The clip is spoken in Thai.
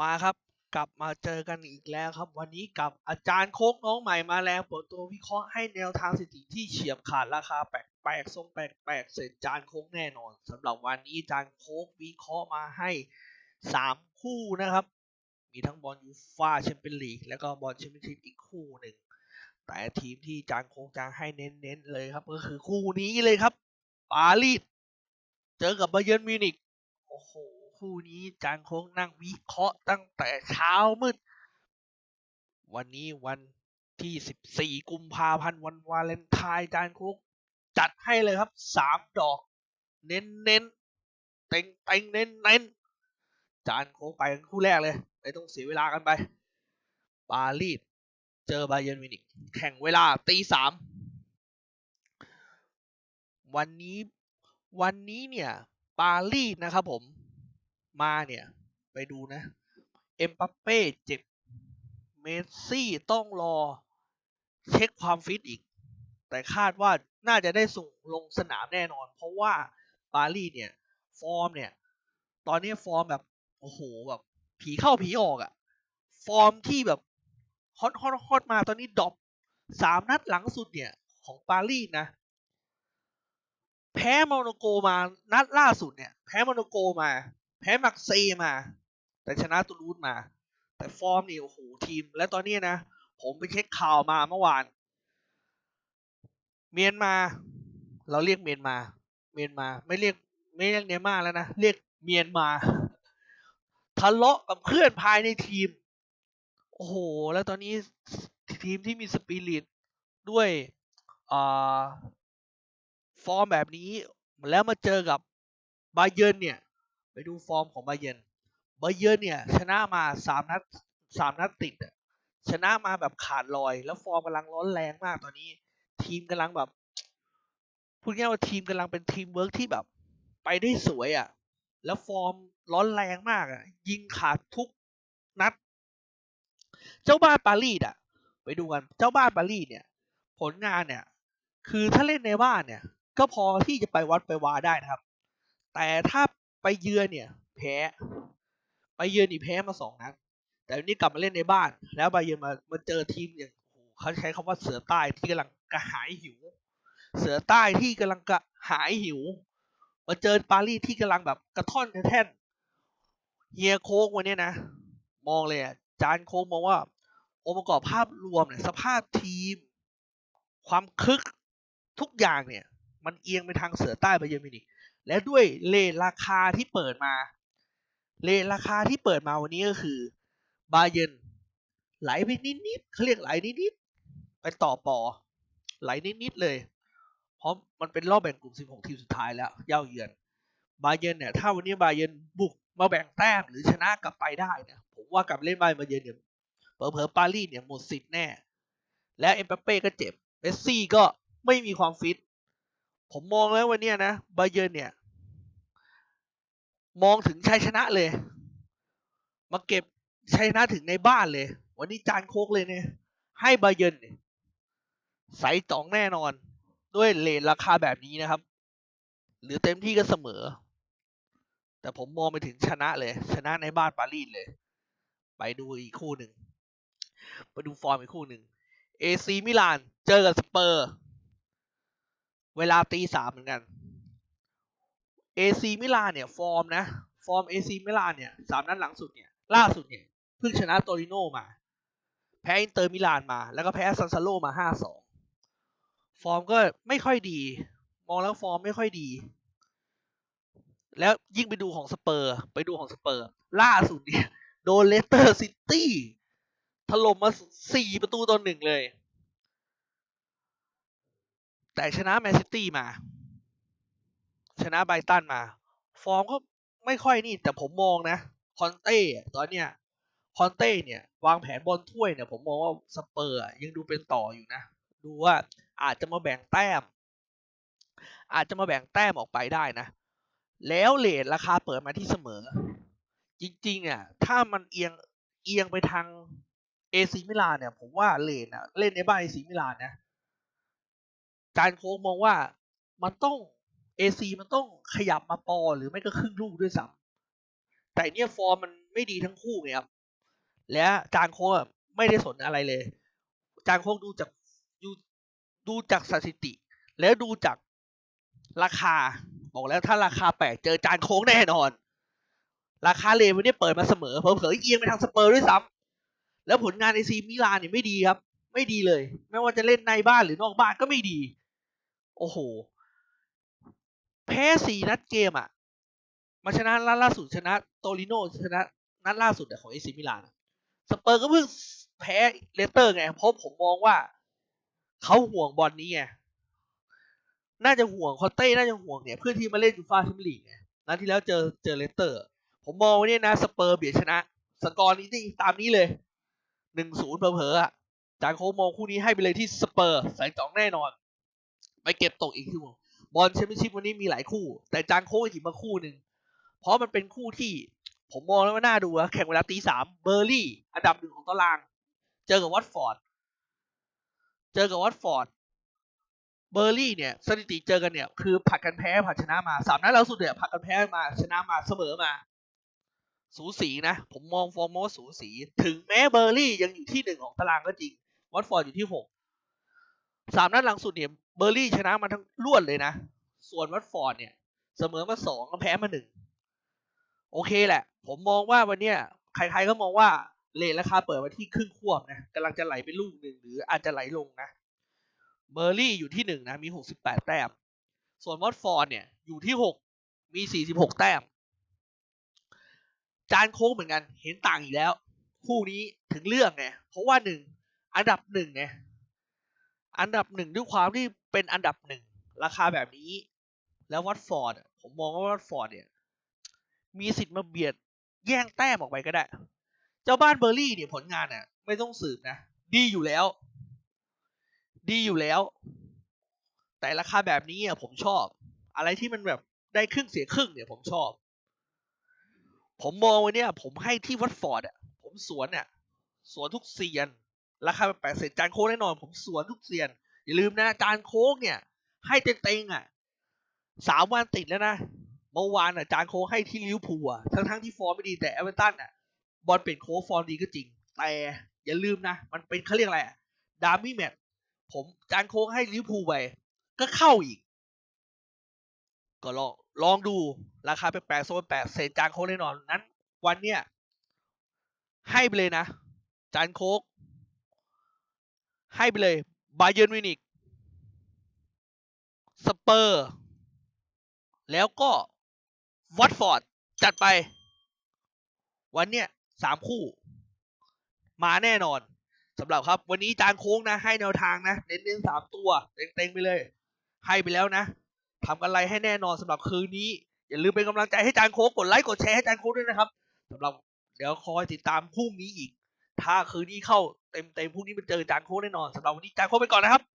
มาครับ กลับมาเจอกันอีกแล้วครับ วันนี้กับอาจารย์โค้กน้องใหม่มาแรงเปิดตัววิเคราะห์ให้แนวทางสถิติที่เฉียบขาดราคาแปลกๆทรงแปลกๆเสร็จจานโค้กแน่นอนสำหรับวันนี้อาจานโค้กวิเคราะห์มาให้สามคู่นะครับ มีทั้งบอลยูฟ่าแชมเปี้ยนลีกแล้วก็บอลแชมเปี้ยนชิพอีกคู่หนึ่งแต่ทีมที่จานโค้กจะให้เน้นๆเลยครับ ก็คือคู่นี้เลยครับปารีสเจอกับบาเยิร์นมิวนิกโอ้โห คู่นี้จางโค้งนั่งวิเคราะห์ตั้งแต่เช้ามืด วันนี้วันที่ 14 กุมภาพันธ์วันวาเลนไทน์จานโค้งจัดให้เลยครับสามดอก เน้นเน้นเต็งเต็งเน้นเน้นจานโค้งไปกันคู่แรกเลย ไม่ต้องเสียเวลากันไป ปารีสเจอบาเยิร์นมิวนิกแข่งเวลาตีสามวันนี้วันนี้เนี่ย ปารีสนะครับผม มาเนี่ย ไปดูนะ เอ็มปัปเป้เจ็บ เมสซี่ต้องรอเช็คความฟิตอีก แต่คาดว่าน่าจะได้ส่งลงสนามแน่นอน เพราะว่าปารีสเนี่ย ฟอร์มเนี่ย ตอนนี้ฟอร์มแบบ โอ้โหแบบผีเข้าผีออกอะฟอร์มที่แบบฮอตฮอตฮอตมาตอนนี้ดรอปสามนัดหลังสุดเนี่ย ของปารีสนะ แพ้โมโนโกมานัดล่าสุดเนี่ย แพ้โมโนโกมา พ้มักเซมา แต่ชนะตูรูสมา แต่ฟอร์มนี่โอ้โหทีม และตอนนี้นะ ผมไปเช็คข่าวมาเมื่อวาน เมียนมา เราเรียกเมียนมา เมียนมา ไม่เรียกไม่เรียกเนม่าแล้วนะ เรียกเมียนมา ทะเลาะกับเพื่อนภายในทีม โอ้โห แล้วตอนนี้ทีมที่มีสปิริตด้วยอฟอร์มแบบนี้ แล้วมาเจอกับบาเยิร์นเนี่ย ไปดูฟอร์มของบาเยนบาเยนเนี่ย ชนะมาสามนัดสามนัดติดอะชนะมาแบบขาดลอย แล้วฟอร์มกำลังร้อนแรงมากตอนนี้ ทีมกำลังแบบพูดง่ายว่าทีมกำลังเป็นทีมเวิร์กที่แบบ ไปได้สวยอะ่ะ แล้วฟอร์มร้อนแรงมากอะ่ะ ยิงขาดทุกนัด เจ้าบ้านปารีสอะ ไปดูกัน เจ้าบ้านปารีสเนี่ย ผลงานเนี่ย คือถ้าเล่นในบ้านเนี่ย ก็พอที่จะไปวัดไปวาได้นะครับ แต่ถ้า ไปเยือนเนี่ย แพ้ ไปเยือนนี่แพ้มาสองนัดแต่วันนี้กลับมาเล่นในบ้าน แล้วไปเยือนมามาเจอทีมอย่างโอ้โหเขาใช้คำว่าเสือใต้ที่กำลังกระหายหิว เสือใต้ที่กำลังกระหายหิว มาเจอปารีสที่กำลังแบบกระท่อนกระแท่นเฮียโค้งวันนี้นะ มองเลยอะจานโค้งมองว่าองค์ประกอบภาพรวมเนี่ยสภาพทีม ความคึกทุกอย่างเนี่ย มันเอียงไปทางเสือใต้ไปเยอรมนิก และด้วยเลทราคาที่เปิดมา เลทราคาที่เปิดมาวันนี้ก็คือบาเยนไหลไปนิดๆเขาเรียกไหลนิดๆไปต่อปอไหลนิดๆเลย เพราะมันเป็นรอบแบ่งกลุ่ม 16 ทีมสุดท้ายแล้วเย่าเยือน บาเยนเนี่ย ถ้าวันนี้บาเยนบุกมาแบ่งแต้มหรือชนะกลับไปได้นะผมว่ากลับเล่นบาเยนเนี่ยเผลอๆปารีสเนี่ยหมดสิทธิ์แน่ และเอ็มบัปเป้ก็เจ็บเมสซี่ก็ไม่มีความฟิต ผมมองแล้ววันนี้นะบาเยิร์นเนี่ย มองถึงชัยชนะเลย มาเก็บชัยชนะถึงในบ้านเลย วันนี้จานโคกเลยเนี่ย ให้บาเยิร์นใส่จองแน่นอน ด้วยเลทราคาแบบนี้นะครับ หรือเต็มที่ก็เสมอ แต่ผมมองไปถึงชนะเลย ชนะในบ้านปารีสเลย ไปดูอีกคู่หนึ่งไปดูฟอร์มอีกคู่หนึ่งเอซีมิลานเจอกับสเปอร์ เวลาตีสามเหมือนกัน AC มิลานเนี่ยฟอร์มนะ ฟอร์ม AC มิลานเนี่ยสามนัดหลังสุดเนี่ยล่าสุดเนี่ยเพิ่งชนะโตริโนมา แพ้อินเตอร์มิลานมา แล้วก็แพ้ซันซาโลมาห้าสองฟอร์มก็ไม่ค่อยดี มองแล้วฟอร์มไม่ค่อยดี แล้วยิ่งไปดูของสเปอร์ ไปดูของสเปอร์ ล่าสุดเนี่ยโดนเลสเตอร์ซิตี้ถล่มมาสี่ประตูต่อหนึ่งเลย แต่ชนะแมนซิตี้มา ชนะไบรตันมา ฟอร์มก็ไม่ค่อยนี่ แต่ผมมองนะคอนเต้ตอนเนี้ยคอนเต้เนี่ย วางแผนบอลถ้วยเนี่ย ผมมองว่าสเปอร์ยังดูเป็นต่ออยู่นะ ดูว่าอาจจะมาแบ่งแต้ม อาจจะมาแบ่งแต้มออกไปได้นะ แล้วเลทราคาเปิดมาที่เสมอ จริงๆอะถ้ามันเอียงเอียงไปทางเอซีมิลานเนี่ย ผมว่าเลนอะเล่นในบ้านเอซีมิลานนะ จานโค้งมองว่ามันต้องเอซีมันต้องขยับมาปอหรือไม่ก็ครึ่งลูกด้วยซ้ำแต่เนี่ยฟอร์มมันไม่ดีทั้งคู่ไงครับและจางโคกอะไม่ได้สนอะไรเลย จางโคกดูจากดูดูจากสถิติ แล้วดูจากราคาบอกแล้วถ้าราคาแปลกเจอจานโค้งแน่นอน ราคาเลนวันนี้เปิดมาเสมอเผลอๆเอียงไปทางสเปอร์ด้วยซ้ำแล้วผลงานในซีมิลานเนี่ยไม่ดีครับ ไม่ดีเลย ไม่ว่าจะเล่นในบ้านหรือนอกบ้านก็ไม่ดี โอ้โห แพ้สี่นัดเกมอะ มาชนะนัดล่าสุดชนะโตริโนชนะนัดล่าสุดของเอซิมิลานสเปอร์ก็เพิ่งแพ้เลสเตอร์ไงเพราะผมมองว่า เขาห่วงบอลนี้ไงน่าจะห่วงคอนเต้น่าจะห่วงเนี่ยเพื่อที่มาเล่นยูฟ่าแชมเปี้ยนลีกไงนัดที่แล้วเจอเจอเลสเตอร์ ผมมองว่าเนี่ยนะสเปอร์เบียดชนะ สกอร์นี้ที่ตามนี้เลยหนึ่งศูนย์เผลอๆอะจางโค้งมองคู่นี้ให้ไปเลยที่สเปอร์สายจองแน่นอน ไปเก็บตกอีกคู่บอลแชมเปี้ยนชิพวันนี้มีหลายคู่ แต่จางโค้งหยิบมาคู่หนึ่งเพราะมันเป็นคู่ที่ผมมองแล้วว่าน่าดูอะแข่งเวลาตีสามเบอร์ลี่ อันดับหนึ่งของตาราง เจอกับวัตฟอร์ด เจอกับวัตฟอร์ด เบอร์ลี่เนี่ยสถิติเจอกันเนี่ยคือผัดกันแพ้ผัดชนะมาสามนัดล่าสุดเนี่ยผัดกันแพ้มาชนะมาเสมอมา สูสีนะ ผมมองฟอร์มว่าสูสี ถึงแม้เบอร์ลี่ยังอยู่ที่หนึ่งของตารางก็จริง วัตฟอร์ดอยู่ที่หก สามนัดหลังสุดเนี่ยเบอร์ลี่ชนะมาทั้งรวดเลยนะ ส่วนวัตฟอร์ดเนี่ย เสมอมาสองก็แพ้มาหนึ่งโอเคแหละ ผมมองว่าวันเนี้ยใครๆก็มองว่าเลทราคาเปิดมาที่ครึ่งควบนะกำลังจะไหลไปลูกหนึ่งหรืออาจจะไหลลงนะเบอร์ลี่อยู่ที่หนึ่งนะมีหกสิบแปดแต้ม ส่วนวอตฟอร์ดเนี่ยอยู่ที่หกมีสี่สิบหกแต้ม จานโค้งเหมือนกันเห็นต่างอีกแล้ว คู่นี้ถึงเรื่องไงเพราะว่าหนึ่งอันดับหนึ่งไง อันดับหนึ่งด้วยความที่เป็นอันดับหนึ่งราคาแบบนี้ แล้ววัตฟอร์ดผมมองว่าวัตฟอร์ดเนี่ย มีสิทธิ์มาเบียดแย่งแต้มออกไปก็ได้ เจ้าบ้านเบอร์ลี่เนี่ยผลงานอะไม่ต้องสืบนะ ดีอยู่แล้ว ดีอยู่แล้ว แต่ราคาแบบนี้อะผมชอบ อะไรที่มันแบบได้ครึ่งเสียครึ่งเนี่ยผมชอบ ผมมองวันนี้ผมให้ที่วัตฟอร์ดอะผมสวนอะสวนทุกเซียน ราคาแปดเศษจานโค้งแน่นอน ผมสวนทุกเซียน อย่าลืมนะจานโค้งเนี่ย ให้เต็งๆอะสามวันติดแล้วนะเมื่อวานอะจานโค้งให้ที่ลิวพูอะทั้งทั้งๆที่ฟอร์มไม่ดีแต่เอเวอร์ตันอะบอลเป็นโค้ชฟอร์มดีก็จริง แต่อย่าลืมนะ มันเป็นเขาเรียกอะไรอะดาร์มี่แมตผมจานโค้งให้ลิวพูไปก็เข้าอีก ก็ลองลองดูราคาแปลกๆโซนแปดเศษจานโค้งแน่นอนนั้น วันเนี้ยให้ไปเลยนะ จานโค้ก ให้ไปเลยบาเยิร์นมิวนิกสเปอร์ แล้วก็วัตฟอร์ด จัดไป วันเนี้ยสามคู่ มาแน่นอนสำหรับครับ วันนี้จานโค้งนะ ให้แนวทางนะ เน้นๆสามตัวเต็งๆไปเลย ให้ไปแล้วนะทำกันไรให้แน่นอนสำหรับคืนนี้ อย่าลืมเป็นกำลังใจให้จานโค้งกดไลค์กดแชร์ให้จานโค้งด้วยนะครับสำหรับเดี๋ยวคอยติดตามพรุ่งนี้อีก ถ้าคืนนี้เข้าเต็มๆพรุ่งนี้มันเจอจางโค้งแน่นอนสำหรับวันนี้จางโค้งไปก่อนนะครับ